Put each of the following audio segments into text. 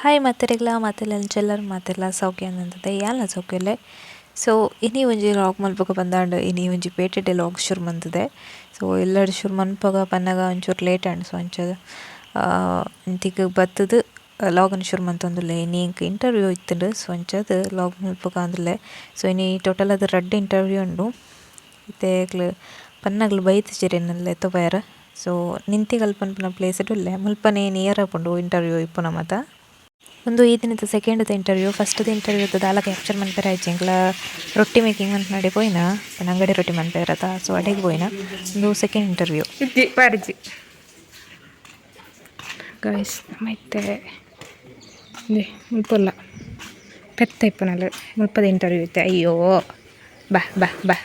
Hi ಮಾತೆರೆಗ್ಲ ಮಾತೆಲ್ಲ ಅಂಚೆಲ್ಲರ್ ಮಾತೆಲ್ಲ ಸೌಖ್ಯ ಅಂದದೆ ಯಾಲ ಇಲ್ಲೇ ಸೊ ಇನಿ ಒಂಜಿ ಲಾಗ್ ಮಲ್ಪಗ ಬಂದಾಂಡ್ ಇನಿ ಒಂಜಿ ಪೇಟೆಡೆ ಲಾಗ್ ಶುರು ಮಂತದೆ ಸೊ ಎಲ್ಲರೂ ಶುರು ಮನ್ಪಗ ಪನ್ನಗ ಒಂಚೂರು ಲೇಟ್ ಆಂಡ್ ಸೊ ಅಂಚ ಇಂತಿಗ್ ಬತ್ತದು ಲಾಗನ್ ಶುರು ಮಂತಂದುಲ್ಲೆ ಇಂಟರ್ವ್ಯೂ ಇತ್ತುಂಡು ಸೊ ಅಂಚದ ಲಾಗ್ ಮಲ್ಪಗ ಅಂದುಲ್ಲೆ ಸೊ ಇನಿ ಟೋಟಲ್ ಅದು ರಡ್ಡ್ ಇಂಟರ್ವ್ಯೂ ಉಂಡು ಇತ್ತೇಗ್ಲು ಪನ್ನಗ್ಲು ಬೈತಿಜೆರ್ ತೊಬಾರ ಸೊ ನಿಂತಿಗಲ್ ಪ್ಲೇಸ್ ಉಲ್ಲೆ ಮುಲ್ಪನೆ ನಿಯರ್ ಆಪುಂಡು ಇಂಟರ್ವ್ಯೂ ಇಪ್ಪುನ ಮಾತ ಒಂದು ಈ ದಿನದ ಸೆಕೆಂಡ್ ಇಂಟರ್ವ್ಯೂ ಫಸ್ಟ್ ಇಂಟರ್ವ್ಯೂ ದಾಲ ಕ್ಯಾಪ್ಚರ್ ಮನ್ಪೆರ ಆಯ್ತು ರೊಟ್ಟಿ ಮೇಕಿಂಗ್ ಅಂತ ನಡೆ ಪೋಯಿನ? ಅಂಗಡಿ ರೊಟ್ಟಿ ಮನ್ಪೆರತ ಸೊ ಅಡೆಗ್ ಪೋಯಿನ? ಒಂದು ಸೆಕೆಂಡ್ ಇಂಟರ್ವ್ಯೂ ಇಜ್ಜಿ ಪಾರ್ಜಿ ಗಾಯ್ಸ್ ಮತ್ತೆ ಇದೆ ಮುಲ್ಪಲ್ಲ ಪೆತ್ತ ಇಪ್ಪನಲ್ಲ ಮುಲ್ಪದ ಇಂಟರ್ವ್ಯೂ ಇತ್ತೆ ಅಯ್ಯೋ ಬಾ ಬಾ ಬಾ.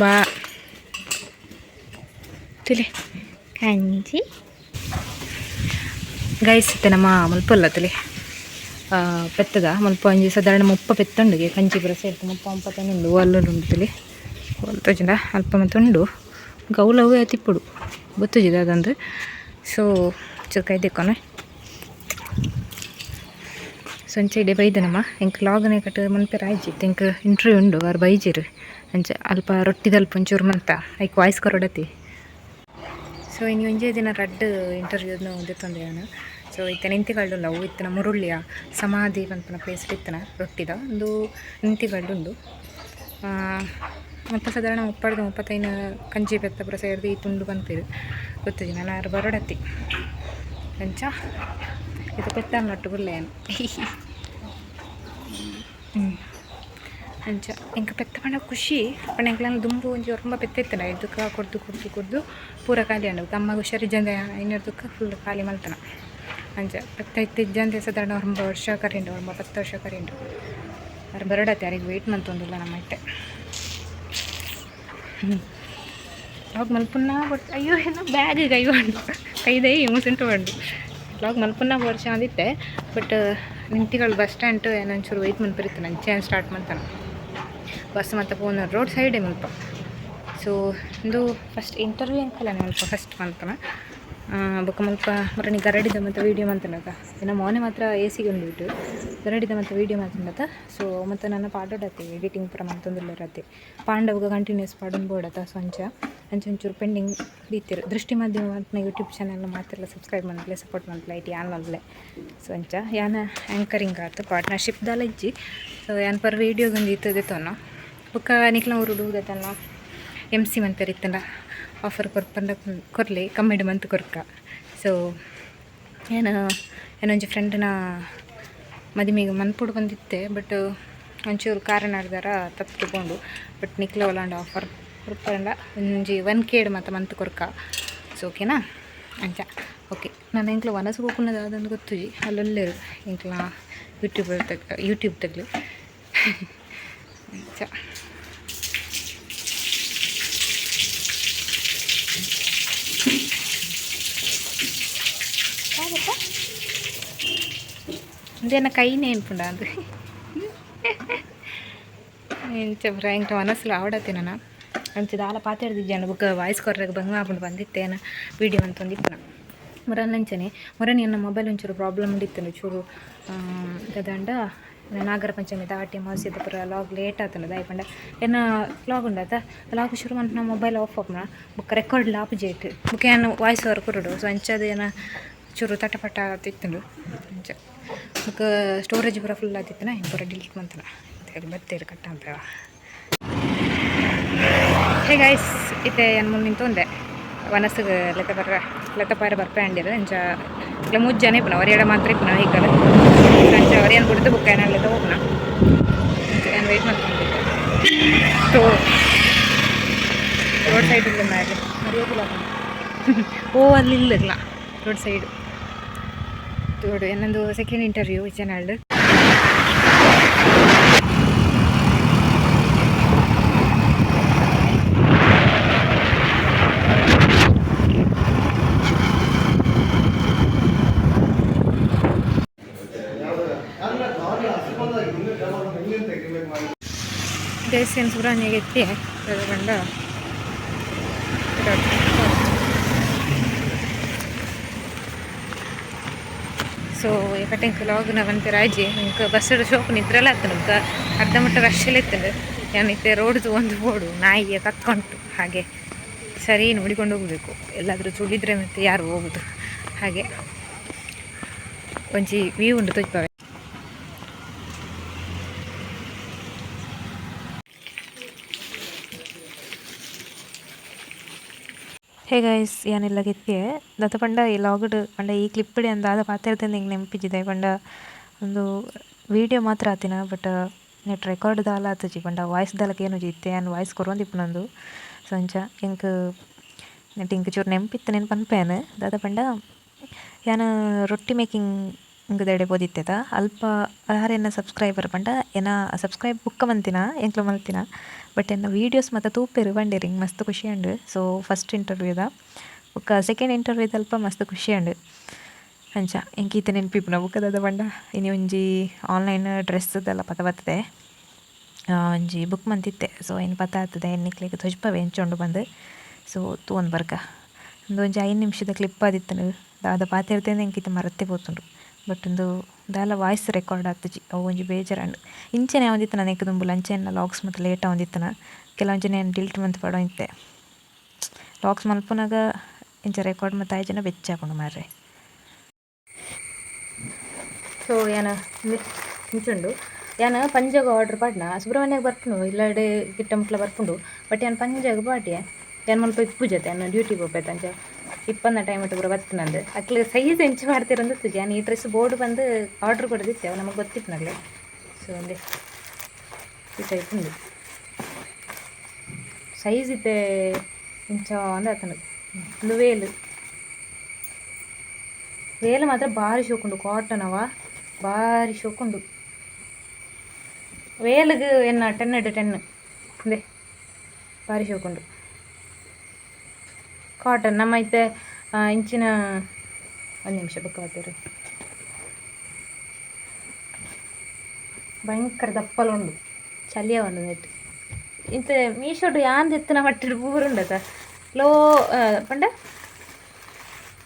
ಬಾ ತಿಳಿ. ಕಂಜಿ. ಗೈಸ್ ಇತ್ತೆ ನಮ್ಮ ಮುಲ್ಪಲ್ಲ ತಿಳಿ. ಪೆತ್ತದ. ಮುಲ್ಪ ಒಂಜಿ ಸಾಧಾರಣ ಮುಪ್ಪ ಪೆತ್ತುಂಡು ಕಂಚಿ ಪುರ ಸೇರ್ತು. ಮುಪ್ಪ ಮುಪ್ಪತ್ತೊಂದು ಅಲ್ಲುಂಡು ತಿಳಿ. ತೋಜಿಂದ ಅಲ್ಪ ಮತ್ತು ಉಂಡು ಗೌಲವು ತಿಪ್ಪುಡು ಗೊತ್ತುಜಿದ ಅದೊಂದು ಸೊ ಚುರ್ಕಾಯಿ ತೆಕ್ಕೊನೆ ಇಡೆ ಬೈದನಮ್ಮ. ಎಂಕ್ ಲಾಗನೆ ಕಟ್ ಮನ್ಪೆರ ಆಯ್ಜಿ ಎಂಕ್ ಇಂಟರ್ವ್ಯೂ ಉಂಡು, ಅವ್ರು ಬೈಜಿರು. ಅಂಚ ಅಲ್ಪ ರೊಟ್ಟಿದಲ್ಪ ಒಂಚೂರು ಮಂತ, ಐಕ್ ವಾಯ್ಸ್ ಕೊರಡತಿ ಸೊ ಇನ್ನು ಒಂಜೇ ದಿನ ರಡ್ಡ್ ಇಂಟರ್ವ್ಯೂನ ಒಂದಿತ್ತೊಂದು ನಾನು ಸೊ ಇತ್ತ ನಿಂತಿಗಳ್ಳು ಅವು ಇತ್ತನ, ಮುರುಳ್ಳಿಯ ಸಮಾಧಿ ಪನ್ಪನ ಪ್ಲೇಸ್ ಇತ್ತನ, ರೊಟ್ಟಿದ. ಒಂದು ನಿಂತಿಗಳ್ಳುಂಡು ಮತ್ತು ಸಾಧಾರಣ ಮುಪ್ಪಡ್ದು ಮುಪ್ಪತ್ತೈನ ಕಂಜಿ ಬೆತ್ತ ಪುರ ಸೇರಿದು ಈ ತುಂಡು ಬಂತಿರು ಗೊತ್ತಿದ್ದೀನಿ ನಾನು ಯಾರು ಬರಡತ್ತಿ ಅಂಚ? ಇದು ಪೆತ್ತ ನಟ್ಟು ಬುಲ್ಲೇನು ಅಂಚ ಎಂಕ ಪೆತ್ತ ಪಂಡ ಖುಷಿ. ಪಂಡ ಎಂಕ್ಲೆನ ದುಂಬು ಒಂಜಿ ತುಂಬ ಪೆತ್ತ ಇತ್ತನ ಇದಕ್ಕ ಕೊಡ್ದು ಕೊಡ್ದು ಕೊಡ್ದು ಪೂರ ಖಾಲಿ ಅಂಡು ತಮ್ಮ ಹುಷಾರಿಜ್ಜಂದ ಐನೂರದಕ್ಕ ಫುಲ್ ಖಾಲಿ ಮಲ್ತನ. ಅಂಚ, ಪೆತ್ತ ಇತ್ತು ಇಜ್ಜಂದೆ ಸಾಧಾರಣ ಒಂಬ ವರ್ಷ ಕರಿಂಡು ಒಂಬ ಪತ್ತು ವರ್ಷ ಕರಿಂಡು. ಅವ್ರು ಬರಡತ್ತೆ ಯಾರಿಗೆ ವೆಯ್ಟ್ ಮಂತೊಂದಿಲ್ಲ ನಮ್ಮ ಇಟ್ಟೆ ಬಟ್ ಅಯ್ಯೋ, ಏನೋ ಬ್ಯಾಗ್ ಕೈ ಬಂಡು ಕೈದೈ ಮುಸುಂಟು ಲಾಗ್ ಮಲ್ಪುನ್ನ ವರ್ಷ ಅಂದಿತ್ತೆ ಬಟ್ ನಿಂತಿಗಳು ಬಸ್ ಸ್ಟ್ಯಾಂಡ್ ಏನೊಂಚೂರು ವೆಯ್ಟ್ ಮನ್ಪಿರುತ್ತೆ ನಂಗೆ ಚೇನ್ ಸ್ಟಾರ್ಟ್ ಮಾಡ್ತಾನೆ. ಬಸ್ ಮತ್ತು ಫೋನ್ ರೋಡ್ ಸೈಡ್ ಮಲ್ಪ. ಸೊ ಇಂದು ಫಸ್ಟ್ ಇಂಟರ್ವ್ಯೂ ಅಂಕಲ್ಲ ಮಲ್ಪ ಫಸ್ಟ್ ಮಂತನ ಬೊಕ್ಕ ಮಲ್ಪ ಮರಣಿ ಗರಡಿದ ಮತ್ತು ವೀಡಿಯೋ ಮಂತನದ ಇನ್ನು ಮೋನೆ ಮಾತ್ರ ಎ ಸಿಗೆ ಉಂಡು ಬಿಟ್ಟು. ಗರಡಿದ ಮತ್ತು ವೀಡಿಯೋ ಮಂತನದ ಸೊ ಮತ್ತು ನನ್ನ ಪಾಡೋಡತ್ತೆ ಎಡಿಟಿಂಗ್ ಪುರ ಮಂತೊಂದಿಲ್ಲರತ್ತೆ ಪಾಂಡವಗ ಕಂಟಿನ್ಯೂಸ್ ಪಾಡೋನ್ ಬೋಡತ್ತ ಸ್ವಂಚ ಅಂಚ ಅಂಚ ಒಂಚೂರು ಪೆಂಡಿಂಗ್ ದೀತಿರು ದೃಷ್ಟಿ ಮಾಧ್ಯಮ ಅಂತ ಯೂಟ್ಯೂಬ್ ಚಾನಲ್ ಮಾತ್ರ ಸಬ್ಸ್ಕ್ರೈಬ್ ಮಾಡಲೇ ಸಪೋರ್ಟ್ ಮಾಡಲೇ ಐಟಿ ಯಾನ್ ಮಾಡಲೇ ಸ್ವಂಚ ಯಾನ ಆ್ಯಂಕರಿಂಗ್ ಆಯ್ತು ಪಾರ್ಟ್ನರ್ಶಿಪ್ ದಾಲ ಇಜ್ಜಿ. ಸೊ ಯಾನ್ ಪರ್ ವೀಡಿಯೋಗೊಂದು ತೋನ. ಬೊಕ್ಕ ನಿಕ್ಲ ಊರು ಉದತನ ಎಂ ಸಿ ಮಂತರಿತ್ತನ ಆಫರ್ ಕೊರ್ಪಂದ ಕೊರ್ಲಿ, ಕಮ್ಮಿಡ್ ಮಂತ್ ಕೊರ್ಕ. ಸೊ ಏನು ಏನೊಂಜಿ ಫ್ರೆಂಡ್ನ ಮದುವೆಗೆ ಮನ್ಪುಡು ಬಂದಿತ್ತೆ ಬಟ್ ಒಂಚೂರು ಕಾರಣ ಆಡ್ದಾರ ತಪ್ಪು ತಗೊಂಡು ಬಟ್ ನಿಕ್ಲ ಒಲಾಂಡ್ ಆಫರ್ ಕೊರ್ಪಂಡ ಒಂಜಿ ಒನ್ ಕೇಡ್ ಮತ್ತು ಮಂತ್ ಕೊರ್ಕ ಸೊ ಓಕೆನಾ ಅಂಚ ಓಕೆ ನಾನು ಎಂಕ್ಲ ವನಸು ಹೋಗ್ಕೊಂಡದ ಅದೊಂದು ಗೊತ್ತುಜಿ ಅಲ್ಲೊಲ್ಲೇರು ಎಂಕ್ಲ ಯೂಟ್ಯೂಬ್ ತಗ್ ಯೂಟ್ಯೂಬ್ ತಗ್ಲಿ ಅಂಚ ಇದನ್ನು ಕೈ ನೆನ್ಪುಂಡ ಅದು ಎಂಚ ಭ್ರಾಂಕ್ ಮನಸ್ಸು ಆವಡತ್ತೆ ನಾನು ಅಂಚಿದ ಆಲ ಪಾತಾಡ್ದಿದ್ದಾನು ಬುಕ್ ವಾಯ್ಸ್ ಕೊರ್ರಾಗ ಭಂಗ ಮಾಡ್ಕೊಂಡು ಬಂದಿತ್ತೇನ ವೀಡಿಯೋ ಅಂತಂದಿತ್ತು ನಾನು ಮುರಲ್ಲಂಚನೆ ಮುರನಿ ನನ್ನ ಮೊಬೈಲ್ ಒಂಚೂರು ಪ್ರಾಬ್ಲಮ್ ಉಂಡಿತ್ತನು ಚೂರು ದದಂಡ ನಾಗರ ಪಂಚಮಿ ದಾಟಿ ಮಸೀದ್ ಪುರ ಲಾಗ್ ಲೇಟ್ ಆತನ ದಾಯ್ಪಂಡ ಏನ ಲಾಗ್ ಉಂಡಾತ ಲಾಗ್ ಶುರು ಮಂತ ನಾ ಮೊಬೈಲ್ ಆಫ್ ಆಪ್ನ ಬುಕ್ ರೆಕಾರ್ಡ್ ಲಾಪ್ ಜೇಟ್ ಬುಕ್ ಏನು ವಾಯ್ಸ್ ಓವರ್ ಕೊರಡು ಸೊ ಅಂಚದ ಏನ ಚೂರು ತಿತ್ತಂಡು ಅಂಚ ಬುಕ್ಕ ಸ್ಟೋರೇಜ್ ಪೂರ ಫುಲ್ ಆತಿತ್ತನ ಹಿಂಗೆ ಪೂರ ಡಿಲೀಟ್ ಮಂತನ ಬತ್ತೇರು ಕಟ್ಟ ಅಂತ ಹೇ ಗೈಸ್ ಇತ್ತೆ ಏನು ಮುಂದೆ ನಿಂತೊಂದೆ. ವನಸ್ಸಿಗೆ ಲೆಕ್ಕ ಬರ ಲೆಕ್ಕ ಪಾರ ಬರ್ಪೆ ಅಂಡಿರ ಇಂಚ ಇಲ್ಲ ಜನ ಇಪ್ಪನ ಎಡ ಮಾತ್ರ ಇಪ್ಪನ ಹೀಗಲ್ಲ ಅಂಚ ಅವರೇನು ಬಿಡ್ದು ಬುಕ್ ಏನಾಗಲಿ ಹೋಗ್ನ? ಏನು ವೆಯ್ಟ್ ಮಾಡ್ಕೊಂಡಿದ್ದೆ ಸೊ ರೋಡ್ ಸೈಡ್ ಇಲ್ಲ ಮಾಡಿ ಮರೆಯೋದಿಲ್ಲ ಓ ಅಲ್ಲಿ ಇಲ್ಲ ರೋಡ್ ಸೈಡ್ ತೋಡು ಏನೊಂದು ಸೆಕೆಂಡ್ ಇಂಟರ್ವ್ಯೂ ಚಾನಲ್ ದೇಸಿಯನ್ ಸುಬ್ರಹ್ಮಣ್ಯಗೆ ಎತ್ತಿ ಬಂಡ ಸೊ ಎಕಟೆ ಇಂಕ ಲಾಗ್ ನವಂತೆ ರಾಜಿ ನಿಮ್ಗೆ ಬಸ್ ಶೋಪ್ ನಿದ್ರಲ್ಲ ಆಯ್ತು ನಮ್ಗೆ ಅರ್ಧ ಮಟ್ಟ ರಶ್ಶಲ್ಲಿ ಇತ್ತು ಏನಿತ್ತೆ ರೋಡ್ದು ಒಂದು ಬೋಡು ನಾಯಿಗೆ ಕಕ್ಕೊಂಟು ಹಾಗೆ ಸರಿ ನೋಡಿಕೊಂಡು ಹೋಗಬೇಕು. ಎಲ್ಲಾದರೂ ತುಳಿದ್ರೆ ಮತ್ತೆ ಯಾರು ಹೋಗುದು? ಹಾಗೆ ಒಂಜಿ ವ್ಯೂ ಉಂಟು ತುಜ್ಪಾವೆ ಹೇ ಗೈಸ್ ಏನಿಲ್ಲ ಗೆತ್ತಿಯೆ ದತ್ತ ಪಂಡ ಲಾಗ್ಡ್ ಪಂಡ ಈ ಕ್ಲಿಪ್ ಕ್ಲಿಪ್ಪಿಡಿ ಅಂದ ಆದ ಪಾತಿರ್ತಂದು ಹಿಂಗೆ ನೆನಪಿದ್ದಿದೆ ಪಂಡ ಒಂದು ವಿಡಿಯೋ ಮಾತ್ರ ಆತಿನ ಬಟ್ ನೆಟ್ ರೆಕಾರ್ಡ್ ದಾಲ ಆತಜಿ ಪಂಡ ವಾಯ್ಸ್ ದಾಲಕ್ಕೆ ಏನು ಜಿತ್ತೆ ಏನು ವಾಯ್ಸ್ ಕೊರೊಂದಿಪ್ಪುನಂದು ಸೊ ಅಂಚ ಇಂಕ್ ನೆಟ್ ಇಂಕ್ ಚೂರು ನೆನಪಿತ್ತು ನೆನ್ಪು ಪನ್ಪೇನು ದಾದ ಪಂಡ ಯಾನು ರೊಟ್ಟಿ ಮೇಕಿಂಗ್ ಇಂಗದೆಡೆ ಓದಿತ್ತೆದ. ಅಲ್ಪ ಅಹಾರೇನ ಸಬ್ಸ್ಕ್ರೈಬರ್ ಪಂಡ, ಏನ ಸಬ್ಸ್ಕ್ರೈಬ್ ಬುಕ್ಕ ಮಂತಿನ, ಎಂಕ್ಲು ಮಂತಿನ. ಬಟ್ ಎನ್ನ ವೀಡಿಯೋಸ್ ಮತ್ತು ತೂಪೆರು ಬಂಡೇರಿ ಮಸ್ತ್ ಖುಷಿ ಉಂಡು ಸೊ ಫಸ್ಟ್ ಇಂಟರ್ವ್ಯೂದ ಬುಕ್ಕ ಸೆಕೆಂಡ್ ಇಂಟರ್ವ್ಯೂದ ಅಲ್ಪ ಮಸ್ತ್ ಖುಷಿ ಉಂಡು ಅಂಚ, ಎಂಕ್ ಈತ ನೆನಪಿಪ್ಪುನ ಬುಕ್ಕದಾದ ಪಂಡ. ಇನಿ ಒಂಜಿ ಆನ್ಲೈನ್ ಡ್ರೆಸ್ದೆಲ್ಲ ಪತ ಬರ್ತದೆ. ಒಂಜಿ ಬುಕ್ ಮಂತಿತ್ತೆ. ಸೊ ಏನು ಪತ ಆಗ್ತದೆ ಎನ್ನಿಕ್ಲಿಗೆ ತೊಜ್ಪವೆ ಎಂಚೊಂಡು ಬಂದು. ಸೊ ತೂವೊಂದು ಬರ್ಕ. ಒಂದು ಒಂಜಿ ಐದು ನಿಮಿಷದ ಕ್ಲಿಪ್ ಆದಿತ್ತನು ದಾದ ಪಾತಿರ್ತೇನೆ ಎಂಕಿತ ಮರತ್ತೆ ಪೋತುಂಡು. ಬಟ್ ಒಂದು ದಾಲ ವಾಯ್ಸ್ ರೆಕಾರ್ಡ್ ಆಗ್ತಜಿ ಅವು ಒಂಜಿ ಬೇಜಾರಂಡು ಇಂಚೆನೆ ಒಂದಿತ್ತು ನಾನು ಎಂಕ್ ದುಂಬುಲು ಅಂಚೆನ ಲಾಗ್ಸ್ ಮತ್ತು ಲೇಟ್ ಆವೊಂದಿತ್ತನ ಕೆಲವೊಂಜನೆ ಡಿಲ್ಟ್ ಮಂತ್ ಪಡೋ ಇತ್ತೆ ಲಾಗ್ಸ್ ಮಲ್ಪುನಾಗ ಇಂಚ ರೆಕಾರ್ಡ್ ಮತ್ತು ಆಯ್ತು ಜನ ಬೆಚ್ಚಾಕೊಂಡು ಮಾರ್ರೆ. ಸೊ ಯಾನ ಮಿಂಚುಂಡು ಯಾನ ಪಂಜಾಗ ಆರ್ಡರ್ ಪಾಡ್ನ? ಸುಬ್ರಹ್ಮಣ್ಯಾಗ ಬರ್ಪುಂಡು, ಇಲ್ಲಾಡೆ ಗಿಟ್ಟ ಮುಟ್ಲ ಬರ್ಪುಂಡು. ಬಟ್ ಯಾನ ಪಂಜಾಗ ಪಾಡ್ಯ? ಯಾನ ಮಲ್ಪ ಇಪ್ಪು ಜೊತೆ ಯಾನ ಡ್ಯೂಟಿ ಹೋಗ್ಬೇಕು ಅಂಚ ಇಪ್ಪನ್ನ ಟೈಮ್ ಇಟ್ಟು ಪೂರ ಬರ್ತನಂದು ಅಕ್ಲೆ ಸೈಜ್ ಎಂಚ ಮಾಡ್ತಿರಂದು ಯಾನ್ ಈ ಡ್ರೆಸ್ ಬೋರ್ಡ್ ಬಂದು ಆರ್ಡ್ರ್ ಕೊಡದಿತ್ತೆ ಅವು ನಮಗೆ ಗೊತ್ತಿತ್ತು ನಗಲೆ. ಸೊ ಒಂದೇ. ಈ ಟೈಪ್ ಉಂಡು ಸೈಜ್ ಇತ್ತೆ ಇಂಚ ಅಂದ ಆತನ ಒಂದು ವೇಲು. ವೇಲು ಮಾತ್ರ ಭಾರಿ ಶೋಕುಂಡು ಕಾಟನ್ ಅವ. ಭಾರಿ ಶೋಕುಂಡು ವೇಲಿಗೆ ಎನ್ನ ಟೆನ್ ಎಡ್ ಟೆನ್ ಅಂದೆ ಭಾರಿ ಶೋಕುಂಡು ಕಾಟನ್ ನಮ್ಮ ಐತೆ ಇಂಚಿನ ಒಂದು ನಿಮಿಷ ಬುಕ್ ಆಗ್ತೀರಿ ಭಯಂಕರ ದಪ್ಪಲುಂಡು ಚಲಿಯ ಒಂದು ನೆಟ್ ಇಂತ ಮೀಶೋಡು ಯಾಂದ ಎತ್ತಿನ ಮಟ್ಟಿಡು ಪೂರುಂಡತ ಲೋ ಪಂಡ?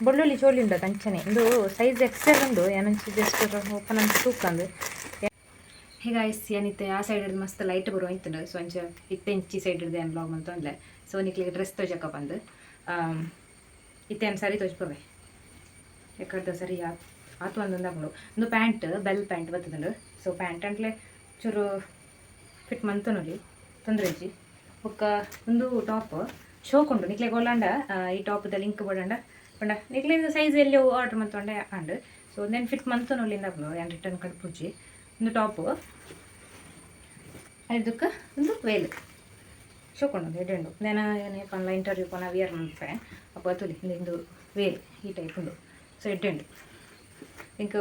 ಬೆಳ್ಳುಳ್ಳಿ ಚೋಳಿ ಉಂಡ ಅಂಚನೆ ಇದು ಸೈಜ್ ಎಕ್ಸೆಲ್ ಉಂಡು. ಏನಂಚಿ ಜಸ್ಟ್ ಓಪನ್ ಅಂತ ತೂಕಂದು ಹೀಗಾಯ್ಸ್ ಏನಿತ್ತೆ? ಆ ಸೈಡ್ ಹಿಡಿದು ಮಸ್ತ್ ಲೈಟ್ ಬರುವ ಇತ್ತು ಸೊ ಅಂಚ ಇತ್ತೆ ಇಂಚಿ ಸೈಡ್ ಹಿಡಿದೆ ದೆನ್ ಬ್ಲಾಗ್ ಅಂತ ಅಂದ್ಲೆ ಸೊ ನಿಕ್ಲಿಗೆ ಡ್ರೆಸ್ ತೊಜಕ ಬಂದು. ಇತ್ತೆ ಅನ್ ಸರಿ ತೊಜ್ಪವೆ ಯಾಕಡ್ದ ಸರಿ ಆತು ಒಂದೊಂದು ಹಾಕೊಂಡು ಒಂದು ಪ್ಯಾಂಟ್ ಬೆಲ್ ಪ್ಯಾಂಟ್ ಬರ್ತದಂಡು ಸೊ ಪ್ಯಾಂಟ್ ಅಂಟ್ಲೆ ಚೂರು ಫಿಟ್ ಮಂತು ನೋಡಿ. ತೊಂದರೆ ಇಜ್ಜಿ ಒಕ್ಕ ಒಂದು ಟಾಪ್ ಶೋಕೊಂಡು ನಿಕ್ಲೆ ಗೊಳ್ಳಂಡ ಈ ಟಾಪ್ದ ಲಿಂಕ್ ಬಡಂಡ ಪಂಡ, ನಿಕ್ಲೆ ಸೈಜ್ ಎಲ್ಲಿ ಆರ್ಡರ್ ಮಂತೊಂಡೆ ಆಂಡ್ ಸೊ ನೆನ್ ಫಿಟ್ ಮಂತು ನೋಡ್ಲಿಂದ ಏನು ರಿಟರ್ನ್ ಕಡ್ಪುಜ್ಜಿ ಒಂದು ಟಾಪು ಅದಕ್ಕೆ ಒಂದು ವೇಲ್ ಶೋಕೊಂಡು ಎಡ್ರೆಂಡು ನೆನ ಏನೇ ಪನ್ನ ಇಂಟರ್ವ್ಯೂ ಪನ್ನ ವಿಯರ್ ಮನ್ಪೆ ಅಪ್ಪ ತುಲಿ ಇಂದು ವೇಲ್ ಈ ಟೈಪ್ ಉಂಡು ಸೊ ಎಡ್ಡೆಂಡು ಇಂಕ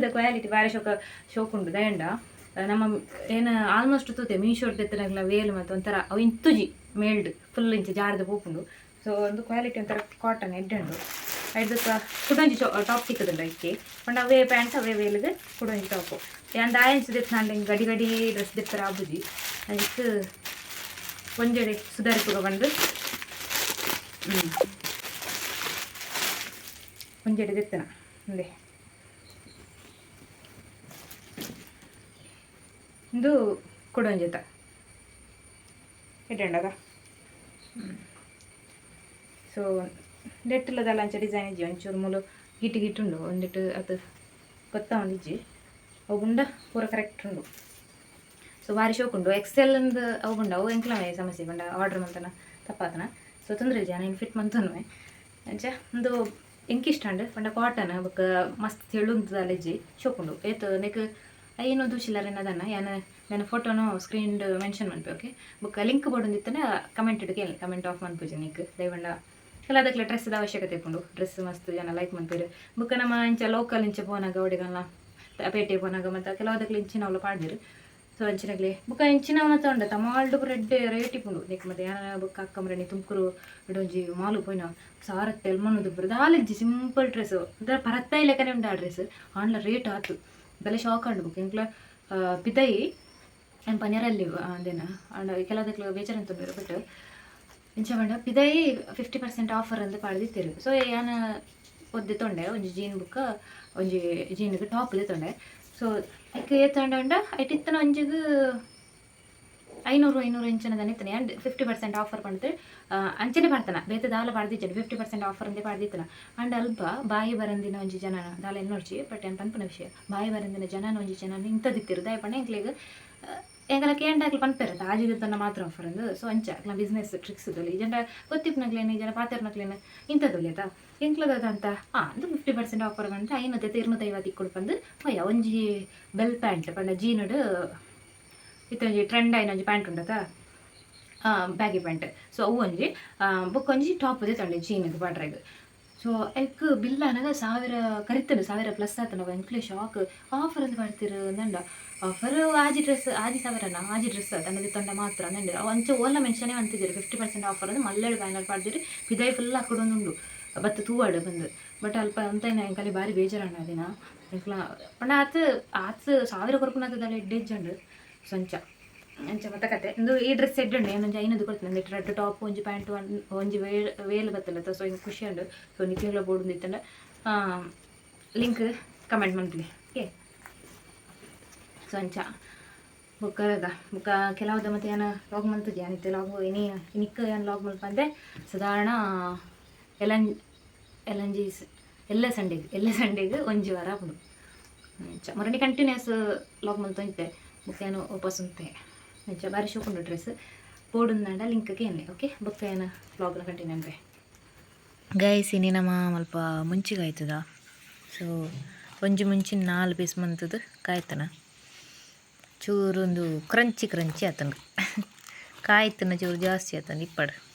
ದ ಕ್ವಾಲಿಟಿ ಬೇರೆ ಶೋಕ ಶೋಕುಂಡು ದಯಂಡ ನಮ್ಮ ಏನು ಆಲ್ಮೋಸ್ಟ್ ತೂತೆ ಮೀಶೋಡ್ ಎತ್ತನಾಗ್ಲ ವೇಲ್ ಮತ್ತು ಒಂಥರ ಅವು ಇಂತುಜಿ ಮೇಲ್ಡ್ ಫುಲ್ ಇಂಚು ಜಾರದ ಹೋಗ್ಕೊಂಡು ಸೊ ಒಂದು ಕ್ವಾಲಿಟಿ ಒಂಥರ ಕಾಟನ್ ಎಡ್ಡೆಂಡು ಐದು ಕುಡಂಜಿ ಟಾಪ್ ಸಿಕ್ಕದಂಡ ಇಕ್ಕಿ ಪಂಡ ಅವೇ ಪ್ಯಾಂಟ್ ಅವೇ ವೇಲ್ಗೆ ಕುಡಂಜಿ ಟಾಪು ಅಂದ ಆಯನ್ಸ್ ನಾನು ಗಡಿ ಗಡಿ ಡ್ರೆಸ್ ದಿತ್ತರ ಆಬುಜಿ. ಅದಕ್ಕೆ ಒಂಜೆಡೆ ಸುಧಾರಿಸುಗ ಬಂದು ಹ್ಞೂ ಒಂಜೆಡೆ ದಿತ್ತನ ಒಂದೇ ಇದು ಕೊಡೊಂಜೆತ ಇಟ್ಟಂಡಗ ಸೊ ಲೆಟ್ಟಿಲ್ಲದಲ್ಲ ಅಂಚ ಡಿಸೈನ್ ಇಜ್ಜಿ ಒಂಚೂರು ಮೂಲು ಗಿಟ್ಟು ಗಿಟ್ಟುಂಡು ಒಂದಿಟ್ಟು ಅದು ಗೊತ್ತಾ ಒಂದಿಜ್ಜಿ ಅವು ಗುಂಡ ಪೂರ ಕರೆಕ್ಟ್ ಉಂಡು ಸೊ ಭಾರಿ ಶೋಕ್ ಉಂಟು. ಎಕ್ಸೆಲ್ ಅಂದು ಅವು ಗುಂಡ ಅವು ಎಂಕ್ಲ ಸಮಸ್ಯೆ ಬಂಡ ಆರ್ಡರ್ ಮಂತನ ತಪ್ಪಾತನ. ಸೊ ತೊಂದರೆ ಇಜ್ಜಿ ನಾನು ಫಿಟ್ ಮಂತನು ಅಂಚ ಒಂದು ಎಂಕಿಷ್ಟ ಅಂಡ್ ಪಂಡ ಕಾಟನ್ ಬೊಕ್ಕ ಮಸ್ತ್ ತೆಳುಂದು ಅಲೆಜ್ಜಿ ಶೋಕುಂಡು ಏತು, ನೆಕ್ ಏನು ದೂಶಿಲ್ಲರ ಅದನ್ನ. ಯಾನು ನನ್ನ ಫೋಟೋನು ಸ್ಕ್ರೀನ್ ಮೆನ್ಷನ್ ಮಾಡಿ ಓಕೆ ಬುಕ್ ಲಿಂಕ್ ಬೋರ್ಡ್ ಒಂದಿತ್ತನ ಕಮೆಂಟ್ ಇಡ್ಕೆ ಕಮೆಂಟ್ ಆಫ್ ಮನ್ಪೂಜಿ ನೀಕ್ ದಯವಂಡ ಅದಕ್ಕೆ ಡ್ರೆಸ್ದ ಅವಶ್ಯಕತೆ ಇಪ್ಪುಂಡು ಡ್ರೆಸ್ ಮಸ್ತ್ ಜನ ಲೈಕ್ ಮನ್ಪೇರು ಬುಕ್ ನಮ್ಮ ಇಂಚ ಲೋಕಲ್ ಇಂಚ ಪೋನಾಗ ಒಡಿಗಲ್ಲ ಪೇಟೆ ಪೋನಾಗ, ಮತ್ತು ಕೆಲವದಕ್ಕೆ ಇಂಚಿನ ಅವಳು ಪಾಡ್ದಿರು. ಸೊ ಅಂಚಿನಾಗ್ಲಿ ಬುಕ್ಕ ಇಂಚಿನ ಮಾತ ಉಂಡ ತಮಾಲ್ಡು ರೆಡ್ ರೇಟ್ ಇಪ್ಪುಂಡು. ನೆಕ್ ಮತ್ತೆ ಯಾನ ಬುಕ್ಕ ಅಕ್ಕಮ್ರಣಿ ತುಮಕೂರು ಇಡೊಂಜಿ ಮಾಲು ಪೋಯ್ನ. ಸಾರತ್ತೆ ಎಲ್ಮನ್ನದು ಬರೋದು ಆಲಿಜ್ಜಿ ಸಿಂಪಲ್ ಡ್ರೆಸ್ ಅಂದ್ರೆ ಪರತ್ತ ಲೆಕ್ಕನೆ ಉಂಡು ಆ ಡ್ರೆಸ್ ಆನ್ಲ ರೇಟ್ ಆತು. ಬೆಲೆ ಶಾಕ್ ಅಂಡು ಬುಕ್ ಎಂಕ್ಲ ಪಿದೈ ಏನು ಪನ್ನೀರಲ್ಲಿ ಅದೇನ. ಅಂಡ್ ಕೆಲವುದಕ್ಕೆ ಬೇಜಾರು ಅಂತ ಬಟ್ ಇಂಚ ಮಂಡ ಪಿದೈ ಫಿಫ್ಟಿ ಪರ್ಸೆಂಟ್ ಆಫರ್ ಅಂತ ಪಡೆದಿತ್ತಿರು. ಸೊ ಯಾನ ಒದ್ದೆ ತೊಂಡೆ? ಒಂಜಿ ಜೀನ್ ಬುಕ್ಕ, ಒಂಜಿ ಜೀನ್ಗೆ ಟಾಪ್ ತೊಂಡೆ. ಸೊ ಐಕೆ ಏತಂಡ ಐಟಿತ್ತನ ಅಂಜಿಗೆ ಐನೂರು ಐನೂರು ಇಂಚನ ದನಿತ್ತನೆ ಅಂಡ್ ಫಿಫ್ಟಿ ಪರ್ಸೆಂಟ್ ಆಫರ್ ಪಂಡ್ತು ಅಂಚನೆ ಬರ್ತಾನ ಬೇತೆ ದಾಲ ಬಾಡ್ದಿಜ್ಜನ ಫಿಫ್ಟಿ ಪರ್ಸೆಂಟ್ ಆಫರ್ ಅಂದೇ ಬಾಡ್ದಿತ್ತನ ಅಂಡ್ ಅಲ್ಪ ಬಾಯಿ ಬರಂದಿನ ಒಂಜಿ ಜನ ದಾಲ ಏನು ನೋಡ್ಚಿ ಬಟ್ ಏನು ಪನ್ಪನ ವಿಷಯ. ಬಾಯಿ ಬರಂದಿನ ಜನನ ಒಂಜಿ ಜನ ಇಂಥದಿತ್ತಿರು. ದಯಪಣ್ಣ ಎಂಕ್ಲಿಗೆ ಎಂಕಲ ಕೇಂಡಾಕ್ಲಿ ಪನ್ಪೆರತ್ತ ಆಜಿದತ್ತನ್ನ ಮಾತ್ರ ಆಫರ್ ಅಂದು. ಸೊ ಅಂಚ ಅಕ್ಲ ಬಿಸ್ನೆಸ್ ಟ್ರಿಕ್ಸ್ ಇದ್ದಲ್ಲಿ ಜನ ಗೊತ್ತಿಪ್ನಕ್ಲೇನು ಜನ ಪಾತೆರ್ನಕ್ಲೇನು ಇಂಥದ್ದು ಆಯ್ತಾ? ಎಂಕ್ಲದ ಅಂತ? ಹಾಂ ಅದು ಫಿಫ್ಟಿ ಪರ್ಸೆಂಟ್ ಆಫರ್ ಐ ಐನೂತ್ತೈದು ಇರುನೂತ್ತೈವತ್ತು ಇಕ್ಕೊಡು ಬಂದು ಅಯ್ಯ ಒಂಜಿ ಬೆಲ್ ಪ್ಯಾಂಟ್ ಪಂಡ ಜೀನುಡು ಇತ್ತೊಂಜಿ ಟ್ರೆಂಡ್ ಆಯ್ನ ಒಂಜಿ ಪ್ಯಾಂಟ್ ಉಂಡತ ಬ್ಯಾಗಿ ಪ್ಯಾಂಟ್ ಸೊ ಅವು ಒಂಜಿ ಬೊಕ್ಕ ಒಂಜಿ ಟಾಪ್ ಇದೆ ತೊಂಡೆ ಜೀನದು ಬಾಡ್ರೆಗ್ ಸೊ ಎಕ್ ಬಿಲ್ ಅನಗ ಸಾವಿರ, ಕರಿತನು, ಸಾವಿರ ಪ್ಲಸ್ ಆತನ ಎಂಕ್ಲೆ ಶಾಕ್ ಆಫರ್ ಅಂತ ಮಾಡ್ತಿರು ನಂಡ ಆಫರ್ ಆಜಿ ಡ್ರೆಸ್ ಆಜಿ ಸಾವಿರನ? ಆಜಿ ಡ್ರೆಸ್ ತನ್ನದು ತಂಡ ಮಾತ್ರ ನಂಡ ಅಂಚ ಓಲ ಮೆನ್ಷನೇ ಅಂತಿದ್ದೀರಿ ಫಿಫ್ಟಿ ಪರ್ಸೆಂಟ್ ಆಫರ್ ಅಂದ್ರೆ ಮಲ್ಲೆಡ್ ಬ್ಯಾನರ್ ಪಾಡ್ದಿರಿ ಪಿದಾಯಿ ಫುಲ್ ಹಾಕೊಡೋನುಂಡು ಬತ್ತ ತೂವಾಡ ಬಂದು. ಬಟ್ ಅಲ್ಪ ಅಂತ ಎಂಕಲಿ ಬಾರಿ ಬೇಜಾರಣ್ಣ ಅದಿನ. ಪಂಡ ಆತ ಆತು ಸಾವಿರ ಕೊರ್ಪುನದಲ್ಲ ಎಡ್ಡೆಜ್ಜಂಡು ಸಂಚ. ಅಂಚ ಮತ್ತೆ ಕತೆ ಇಂದು ಈ ಡ್ರೆಸ್ ಎಡ್ಡು ಏನೊಂಜಿ ಐನದು ಕೊಡ್ತೀನಿ ರೆಡ್ ಟಾಪ್ ಒಂಜಿ ಪ್ಯಾಂಟ್ ಒಂಜಿ ವೇಲ್ ವೇಲ್ ಬತ್ತಲ್ಲ ಸೊ ಹಿಂಗೆ ಖುಷಿ ಉಂಡು ಸೊ ನಿಕ್ಲೆಲ್ಲ ಬೋರ್ಡ್ ಉಂದಿತ್ತಂಡ ಲಿಂಕ್ ಕಮೆಂಟ್ ಮಾಡ್ತೀನಿ. ಓಕೆ ಸೊ ಅಂಚ ಬುಕ್ಕದ ಬುಕ್ಕ ಕೆಲವುದ ಮತ್ತೆ ಏನು ಲಾಗ್ ಮಂತದ್ದು ಏನಿತ್ತು ಲಾಗ್ ಇನಿ, ಇನಿಕ್ ಏನು ಲಾಗ್ ಅಂದರೆ, ಸಾಧಾರಣ, ಎಲನ್ ಎಲಂಜಿ ಎಲ್ಲ ಸಂಡೆಗೆ ಎಲ್ಲ ಸಂಡೆಗೆ ಒಂಜಿ ವಾರ ಬಿಡು ಮರಡಿ ಕಂಟಿನ್ಯೂಸ್ ಲಾಗ್ ಮಲ್ತ ಇದ್ದೆ. ಬುಕ್ಕ ಏನು ವಾಪಸ್ ಉಂತೆ ಅಂಚ ಬಾರಿ ಶೋಕೊಂಡು ಡ್ರೆಸ್ ನಾಡ ಲಿಂಕ್ಗೆ ಏನೇ ಓಕೆ ಬುಕ್ಕ ಏನು ಲಾಗ್ನ ಕಂಟಿನ್ಯೂ ಅಂದರೆ. ಗೈಸ್ ಇನಿ ನಮ್ಮ ಮಲ್ಪ ಮುಂಚಿಗೆ ಆಯ್ತದ ಸೊ ಒಂಜಿ ಮುಂಚಿನ ನಾಲ್ ಪೀಸ್ ಮಂತದ ಕಾಯ್ತನ. ಚೂರೊಂದು ಕ್ರಂಚಿ ಕ್ರಂಚಿ ಆತನ. ಕಾಯ್ತನ ಚೂರು ಜಾಸ್ತಿ ಆತನ, ಇಪ್ಪಡು.